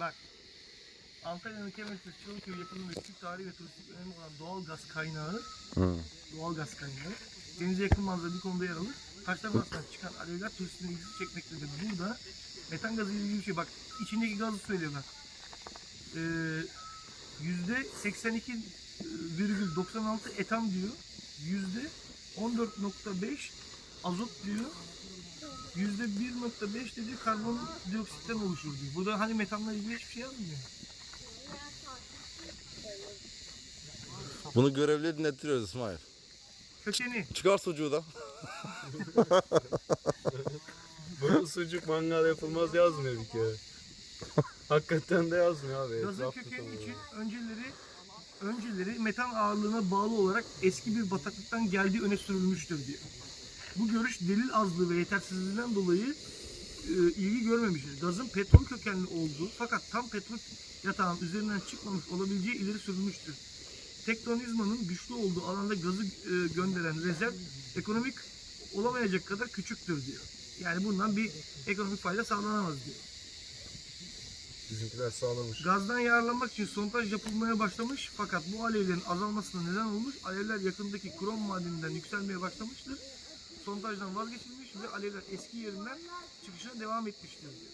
Bak. Antalya'nın Kemerköy, Çalıköy yakınında küçük tarihi ve turistik önemi olan doğal gaz kaynağı, Hı. doğal gaz kaynağı, denize yakın manzara bir konuda yer alır. Taşlar arasından çıkan alevler turistlerin ilgisini çekmektedir. Burada metan gazı ile ilgili bir şey bak. içindeki gazı söylüyor bak. Ee, Yüzde 82,96 etan diyor. Yüzde 14.5 azot diyor. Yüzde 1.5 dedi karbon dioksitten oluşur diyor. Burada hani metanla ilgili hiçbir şey yazmıyor. Bunu görevli dinletiyoruz İsmail. Kökeni. Çıkar sucuğu da. Burada sucuk mangal yapılmaz yazmıyor bir kere. Hakikaten de yazmıyor abi. Gazın kökeni tam için olarak. önceleri önceleri metan ağırlığına bağlı olarak eski bir bataklıktan geldiği öne sürülmüştür diyor. Bu görüş delil azlığı ve yetersizliğinden dolayı e, ilgi görmemiştir. Gazın petrol kökenli olduğu fakat tam petrol yatağın üzerinden çıkmamış olabileceği ileri sürülmüştür. Tektonizmanın güçlü olduğu alanda gazı e, gönderen rezerv ekonomik olamayacak kadar küçüktür diyor. Yani bundan bir ekonomik fayda sağlanamaz diyor. Bizimkiler sağlamış. Gazdan yararlanmak için sondaj yapılmaya başlamış fakat bu alevlerin azalmasına neden olmuş. Alevler yakındaki krom madeninden yükselmeye başlamıştır. Sondajdan vazgeçilmiş ve alevler eski yerinden çıkışına devam etmiştir diyor.